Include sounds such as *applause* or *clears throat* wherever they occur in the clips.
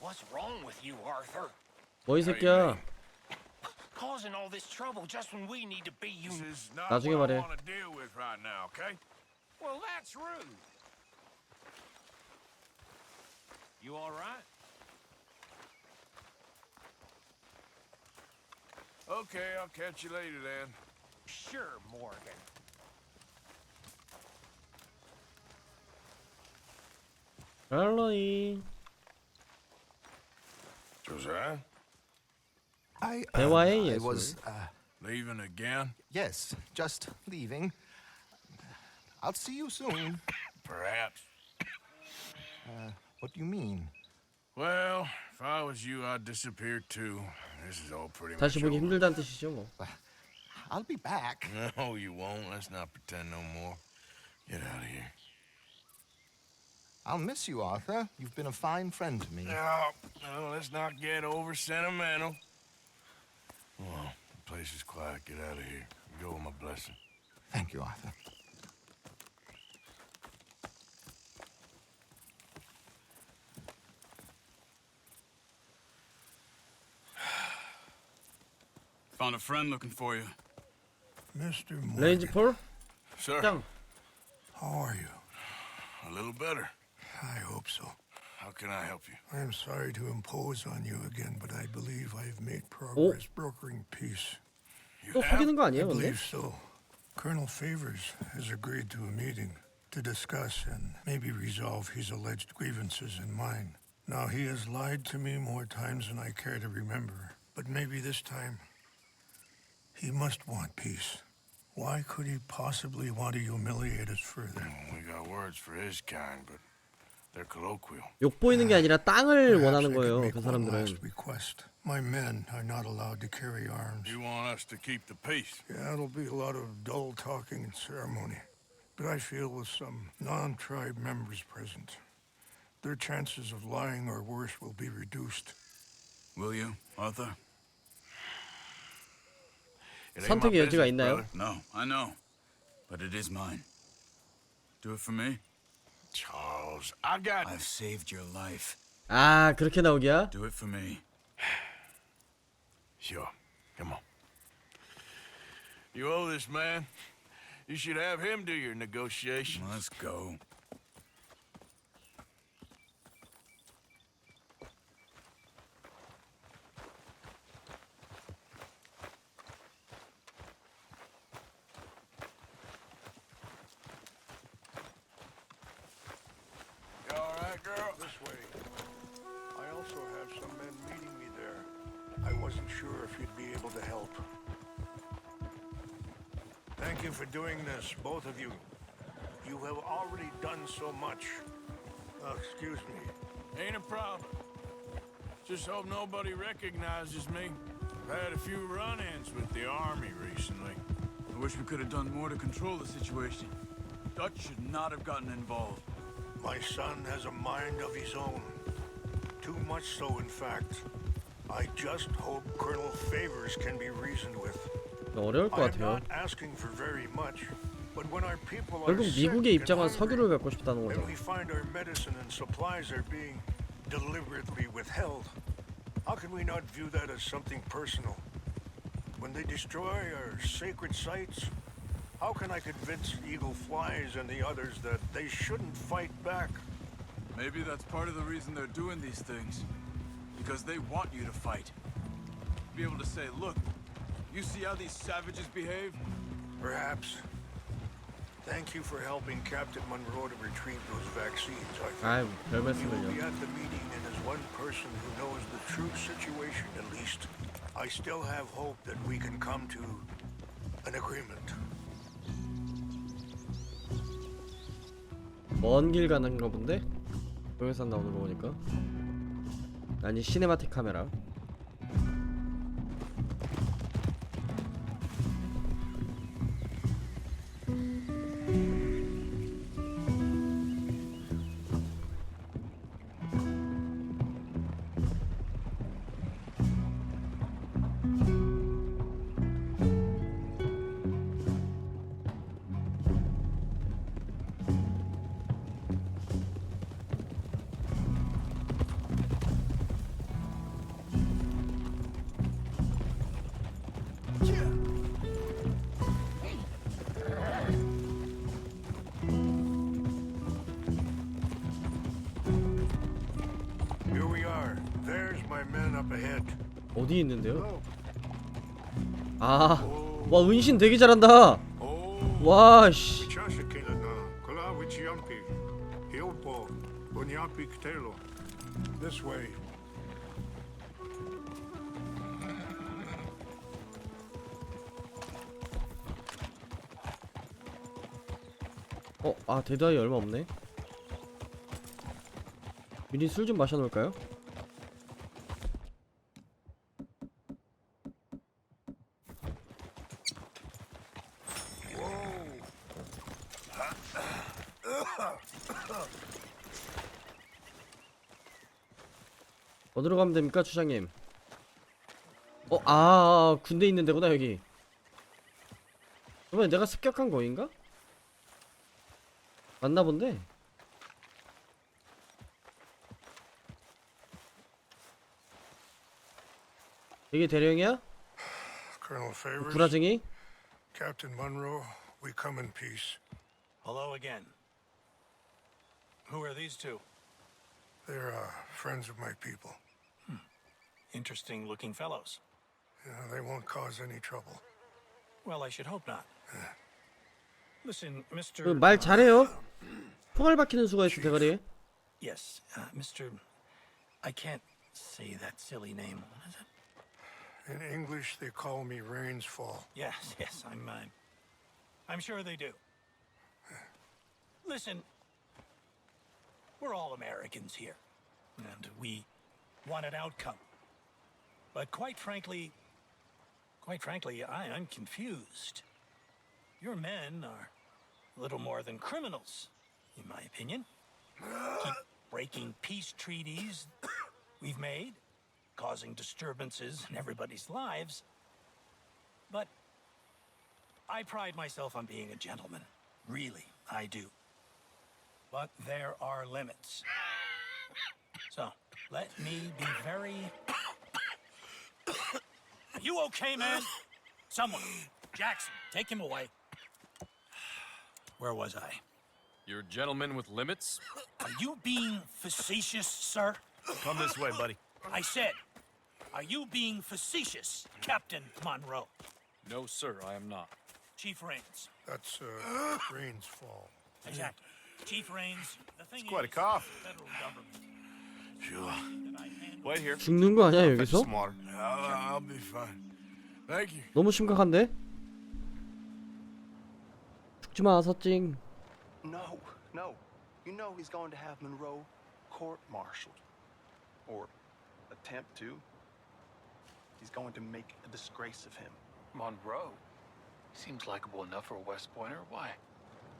What's wrong with you, Arthur? 뭐 이 새끼야 Causing all this trouble just when we need to be This you. is not 나중에 what 말해. I want to deal with right now, okay? Well, that's rude. You all right? Okay, I'll catch you later then. Sure, Morgan. 알로이 Josiah, I, 대화의 I 예술. was, uh, leaving again? yes, just leaving. I'll see you soon. Perhaps. What do you mean? Well, if I was you, I'd disappear too. This is all pretty much 다시 보기 over. 힘들다는 뜻이죠 뭐 I'll be back. *laughs* No, you won't. Let's not pretend no more. Get out of here. I'll miss you, Arthur. You've been a fine friend to me. No, no let's not get over sentimental. Well, the place is quiet. Get out of here. Go with my blessing. Thank you, Arthur. *sighs* Found a friend looking for you. Mr. Morgan. Lady Sir. How are you? A little better. I hope so. How can I help you? I am sorry to impose on you again, but I believe I have made progress brokering peace. You 또 have? 속이는 거 I 아니에요 근데? believe so. Colonel Favors has agreed to a meeting to discuss and maybe resolve his alleged grievances and mine. Now, he has lied to me more times than I care to remember, but maybe this time he must want peace. Why could he possibly want to humiliate us further? We got words for his kind, but they're colloquial. 욕 보이는 게 아니라 땅을 Perhaps I 원하는 could 거예요 make 그 one 사람들은 last request. My men are not allowed to carry arms. You want us to keep the peace? Yeah, it'll be a lot of dull talking and ceremony. But I feel with some non-tribe members present, their chances of lying or worse will be reduced. Will you, Arthur? It ain't my 선택의 여지가 business, 있나요? brother. No, I know. But it is mine. Do it for me? Charles, I got. I've saved your life. 아 그렇게 나오기야? Do it for me. *sighs* Sure. Come on. You owe this man. You should have him do your negotiations. Let's go. so much. Oh, excuse me. Ain't a problem. Just hope nobody recognizes me. I've had a few run-ins with the army recently. I wish we could have done more to control the situation. Dutch should not have gotten involved. My son has a mind of his own. Too much so, in fact. I just hope Colonel Favors can be reasoned with. I'm not asking for very much, but when our people are 결국 sick 미국의 and 입장은 hungry, 석유를 갖고 싶다는 and 거죠 we find our medicine and supplies are being deliberately withheld, how can we not view that as something personal? When they destroy our sacred sites, how can I convince Eagle Flies and the others that they shouldn't fight back? Maybe that's part of the reason they're doing these things. Because they want you to fight. Be able to say, look, you see how these savages behave? Perhaps. Thank you for helping Captain Monroe to retrieve those vaccines, You will be at the meeting, and as one person who knows the true situation, at least, I still have hope that we can come to an agreement. 먼 길 가는 거 본데? 동영상 나오는 거 보니까 아니 시네마틱 카메라 어디 있는데요? 아, 와 은신 되게 잘한다. 와 씨. 어, 아 데드아이 얼마 없네. 미리 술 좀 마셔놓을까요? 어디로 가면 됩니까, 추장님? 어, 아, 군대 있는 데구나 여기. 이번에 내가 습격한 거인가? 맞나 본데? 이게 대령이야? 구라쟁이? Captain Munro, we come in peace. Hello again. Who are these two? They're uh, friends of my people. Interesting looking fellows. You know, they won't cause any trouble. Well, I should hope not. Listen, Mr. 그 말 잘해요. 총알 박히는 수가 있어 대가리에. Yes, uh, Mr. I can't say that silly name. What is it? In English, they call me Rains Fall. Yes, *laughs* yes, I'm. Uh, I'm sure they do. Listen, we're all Americans here, and we want an outcome. But quite frankly, quite frankly, I, I'm confused. Your men are little more than criminals, in my opinion. Keep breaking peace treaties we've made, causing disturbances in everybody's lives. But I pride myself on being a gentleman. Really, I do. But there are limits. So, let me be very. Are you okay, man? *gasps* Someone. Jackson, take him away. Where was I? You're a gentleman with limits? Are you being facetious, sir? Come this way, buddy. I said, are you being facetious, Captain Monroe? No, sir, I am not. Chief Rains. That's uh, *gasps* Rains Fall. Exactly. Chief Rains, the thing quite a cough. federal government 죽는 거 아니야 Fetch 여기서? some water. I'll, I'll be fine. Thank you. 너무 심각한데? 죽지 마 서찡. No, no. You know he's going to have Monroe court-martialed. Or attempt to. He's going to make a disgrace of him. Monroe? Seems likable enough for a West Pointer. Why?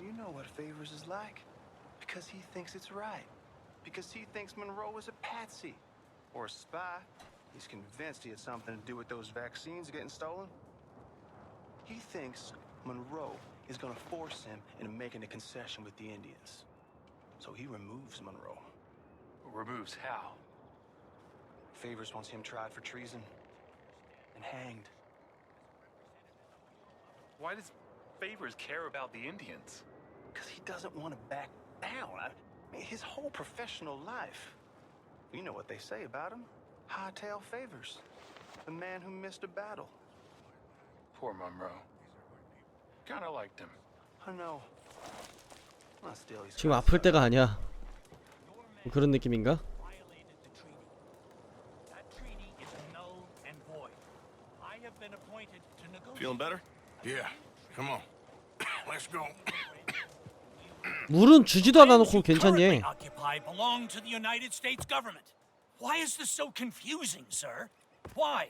You know what Favors is like. Because he thinks it's right. Because he thinks Monroe is a patsy. Or a spy. He's convinced he had something to do with those vaccines getting stolen. He thinks Monroe is gonna force him into making a concession with the Indians. So he removes Monroe. Removes how? Favors wants him tried for treason and hanged. Why does Favors care about the Indians? Because he doesn't want to back down. I mean, his whole professional life. You know what they say about him. Hightail favors. The man who missed a battle. Poor Monroe. Kinda liked him. I know. Well, still, he's 지금 got 아플 some- 때가 아니야. 뭐 그런 느낌인가? violated the treaty. That treaty is null and void. I have been appointed to negotiate. Feeling better? Yeah. Come on. *coughs* Let's go. 물은 주지도 않아 놓고 Lands you currently 괜찮니? occupy belong to the United States government. Why is this so confusing, sir? Why?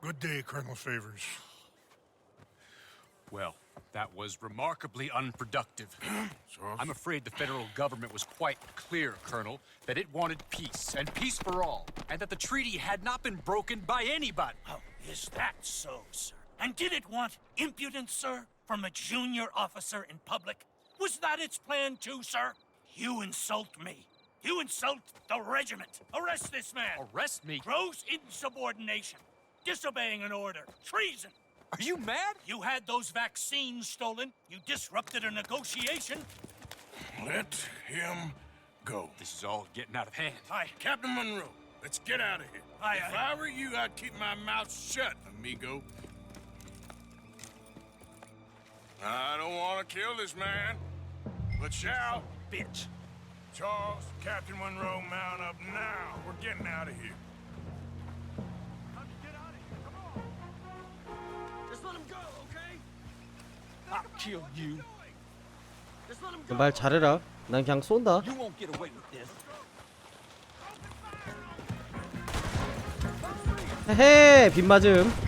Good day, Colonel Favors. Well, that was remarkably unproductive. *clears throat* I'm afraid the federal government was quite clear, Colonel, that it wanted peace, and peace for all, and that the treaty had not been broken by anybody. Oh, is that so, sir? And did it want impudence, sir, From a junior officer in public? Was that its plan too, sir? You insult me. You insult the regiment. Arrest this man. Arrest me? Gross insubordination. Disobeying an order. Treason. Are you mad? You had those vaccines stolen. You disrupted a negotiation. Let him Go. This is all getting out of hand. Hi, Captain Monroe. Let's get out of here. Aye, if aye. I were you, I'd keep my mouth shut, amigo. I don't want to kill this man, but shall. Bitch. Charles, Captain Monroe, mount up now. We're getting out of here. I'll kill you. 말 잘해라 난 그냥 쏜다 You won't get away with this. 헤헤 빗맞음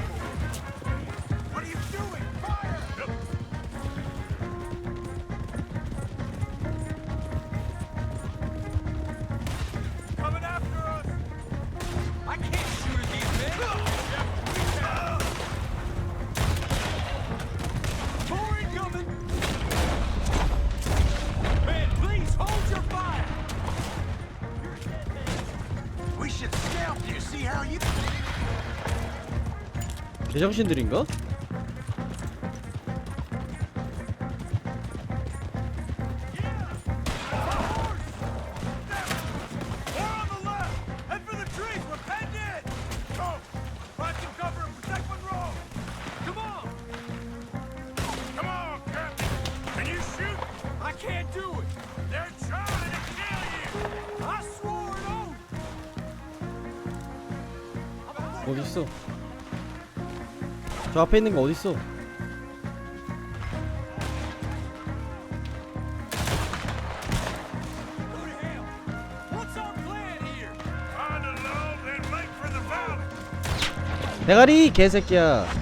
제정신들인가? 어디 있어? 저 앞에 있는 거 어디 있어? 대가리 개새끼야.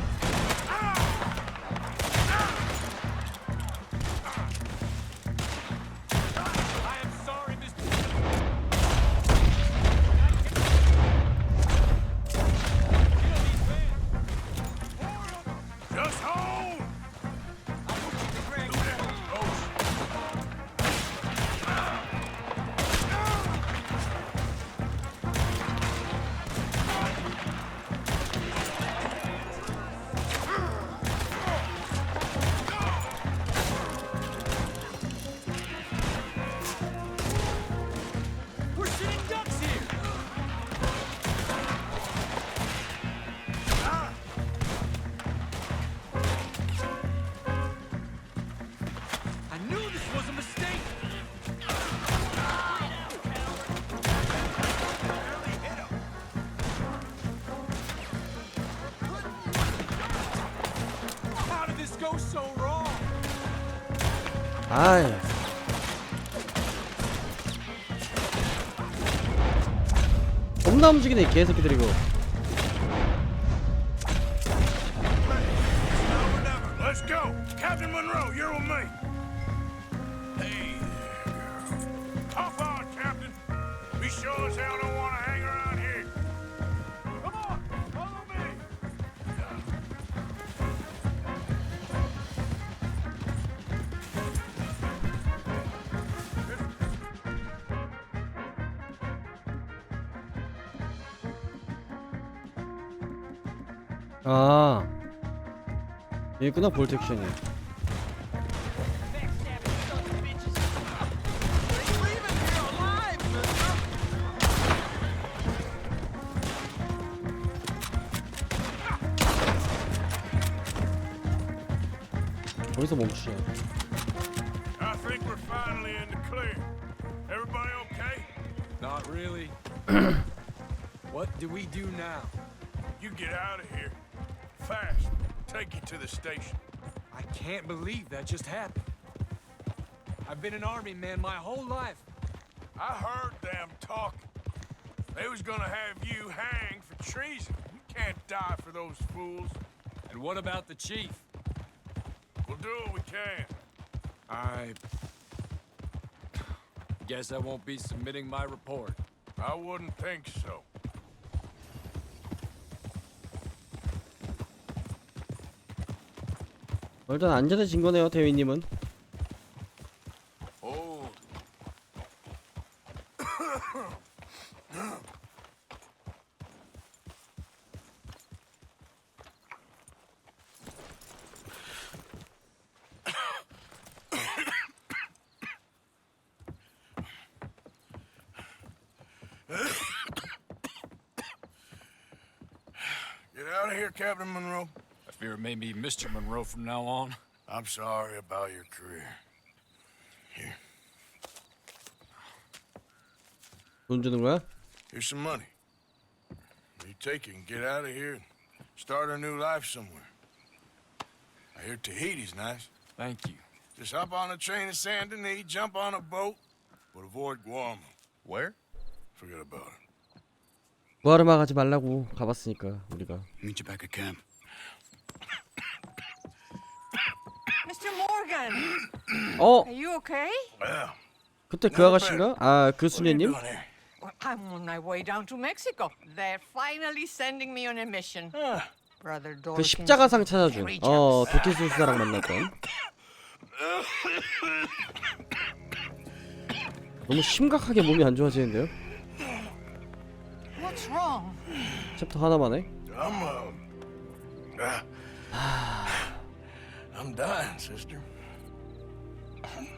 아이 겁나 움직이네 이 개새끼들 이거 아 여기구나 볼텍션이 거기서 멈추자 I think we're finally in the clear. Everybody okay? Not really. *clears throat* what do we do now? You get out of here. Fast. Take you to the station. I can't believe that just happened. I've been an army man my whole life. I heard them talking. They was gonna have you hanged for treason. You can't die for those fools. And what about the chief? We'll do what we can. I guess I won't be submitting my report. I wouldn't think so. 일단 안전에 진 거네요 대위님은 오. Get out of here, Captain Monroe. I fear it may be Mr. Monroe from now on. I'm sorry about your career. Here, 돈 주는 거야? here's some money. You take it and get out of here and start a new life somewhere. I hear Tahiti's nice. Thank you. Just hop on a train to Saint Denis, jump on a boat, but avoid Guam. Where? Forget about it. 구하르마 가지 말라고 가봤으니까 우리가 Meet you back at camp. Mr. Morgan, 어 are you okay? 그때 그 아가씨인가? 아그 you 수녀님? Well, I'm on my way down to Mexico. They're finally sending me on a mission. Ah, Brother 그 Dawkins. 십자가상 찾아준 어 jealous. 도티수사랑 만났던 너무 심각하게 몸이 안 좋아지는데요? What's wrong? 챕터 하나만 해? I'm, uh, uh, Ah. *sighs* I'm dying, sister.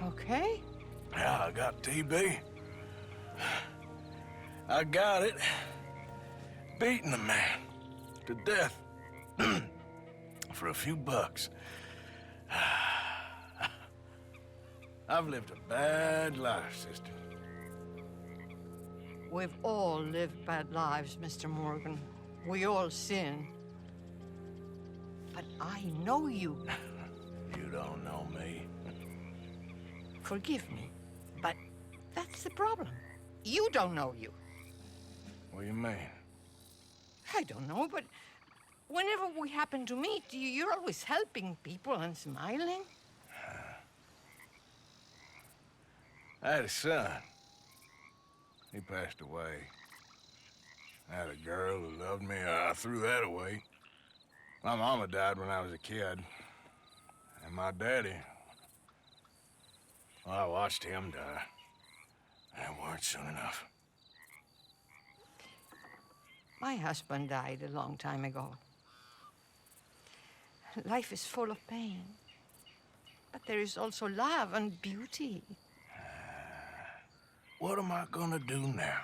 Okay. Yeah, I got TB. I got it. Beating a man to death *clears throat* for a few bucks. *sighs* I've lived a bad life, sister. We've all lived bad lives, Mr. Morgan. We all sin. But I know you. *laughs* You don't know me. Forgive me. But that's the problem. You don't know you. What do you mean? I don't know, but whenever we happen to meet, you- you're always helping people and smiling. *sighs* I had a son. He passed away. I had a girl who loved me. I threw that away. My mama died when I was a kid. And my daddy. Well, I watched him die. And it weren't soon enough. My husband died a long time ago. Life is full of pain. But there is also love and beauty. *sighs* What am I gonna do now?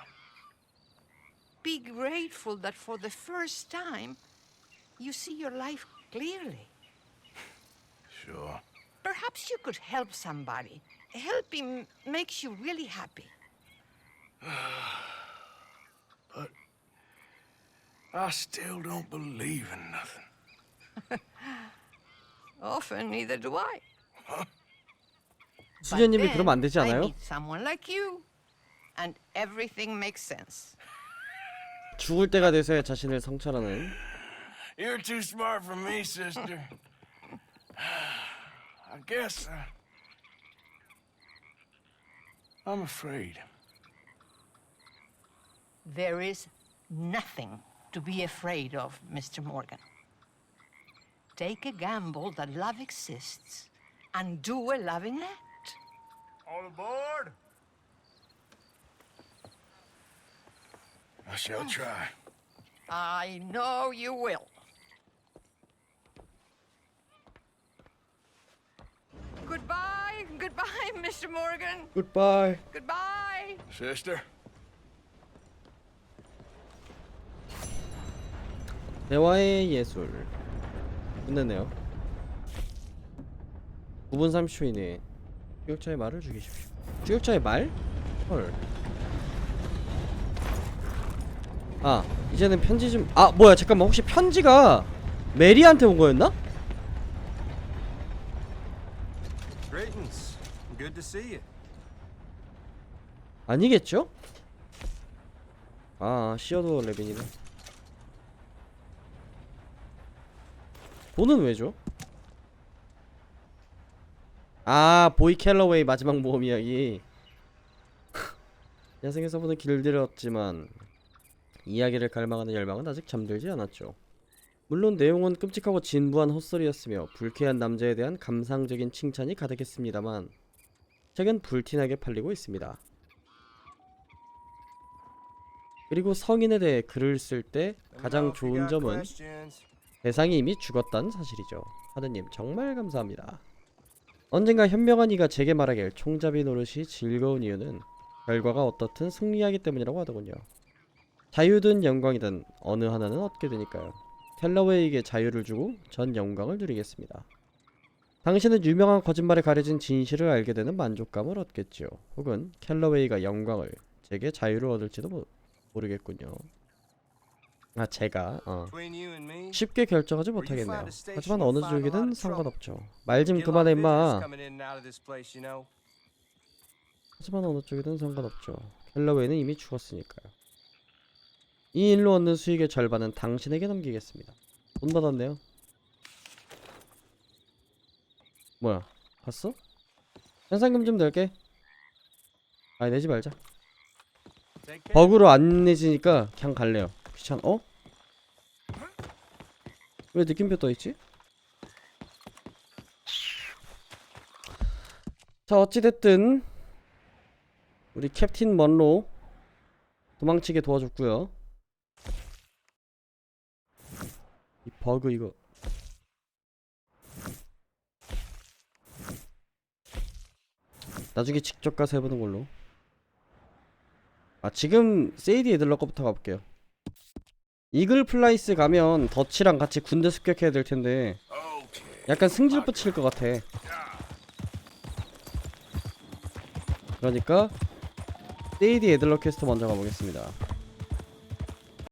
Be grateful that for the first time, you see your life clearly. Sure. Perhaps you could help somebody. Helping makes you really happy. *sighs* I still don't believe in nothing. *laughs* Often, neither do I. But 수녀님이 then 그러면 안 되지 I 않아요? meet someone like you, and everything makes sense. 죽을 때가 돼서야 자신을 성찰하는 you're too smart for me, sister. I guess uh, I'm afraid. There is nothing to be afraid of, Mr. Morgan. Take a gamble that love exists and do a loving act. All aboard? I shall try. I know you will. Goodbye, goodbye, *laughs* Mr. Morgan. 굿바이 Goodbye. Sister? 대화의 예술 끝냈네요 9분 30초 이내에 추격자의 말을 죽이십시오 추격자의 말? 헐 아, 이제는 편지 좀... 아, 뭐야, 잠깐만, 혹시 편지가 메리한테 온 거였나? Good to see you. 아니겠죠? 아, 시어도 레빈이네. 돈은 왜 줘? 아, 보이 캘러웨이 마지막 모험 이야기. *laughs* 야생에서부터 길들였지만 이야기를 갈망하는 열망은 아직 잠들지 않았죠. 물론 내용은 끔찍하고 진부한 헛소리였으며 불쾌한 남자에 대한 감상적인 칭찬이 가득했습니다만 책은 불티나게 팔리고 있습니다. 그리고 성인에 대해 글을 쓸 때 가장 좋은 점은 대상이 이미 죽었다는 사실이죠. 하느님 정말 감사합니다. 언젠가 현명한 이가 제게 말하길 총잡이 노릇이 즐거운 이유는 결과가 어떻든 승리하기 때문이라고 하더군요. 자유든 영광이든 어느 하나는 얻게 되니까요. 켈러웨이에게 자유를 주고 전 영광을 누리겠습니다. 당신은 유명한 거짓말에 가려진 진실을 알게 되는 만족감을 얻겠죠. 혹은 켈러웨이가 영광을 제게 자유를 얻을지도 모, 모르겠군요. 아 제가 어. 쉽게 결정하지 못하겠네요. 하지만 어느 쪽이든. 상관없죠. 말 좀 그만해 임마. 하지만 어느 쪽이든 상관없죠. 켈러웨이는 이미 죽었으니까요. 이 일로 얻는 수익의 절반은 당신에게 넘기겠습니다. 돈 받았네요. 뭐야? 봤어? 현상금 좀 낼게. 아니 내지 말자. 버그로 안 내지니까 그냥 갈래요. 귀찮. 어? 왜 느낌표 떠 있지? 자 어찌 됐든 우리 캡틴 먼로 도망치게 도와줬고요. 이 버그 이거 나중에 직접 가서 해보는 걸로. 아 지금 세이디 애들러 거부터 가볼게요. 이글 플라이스 가면 더치랑 같이 군대 습격해야 될 텐데 약간 승질 붙일 것 같아. 그러니까 세이디 애들러 퀘스트 먼저 가보겠습니다.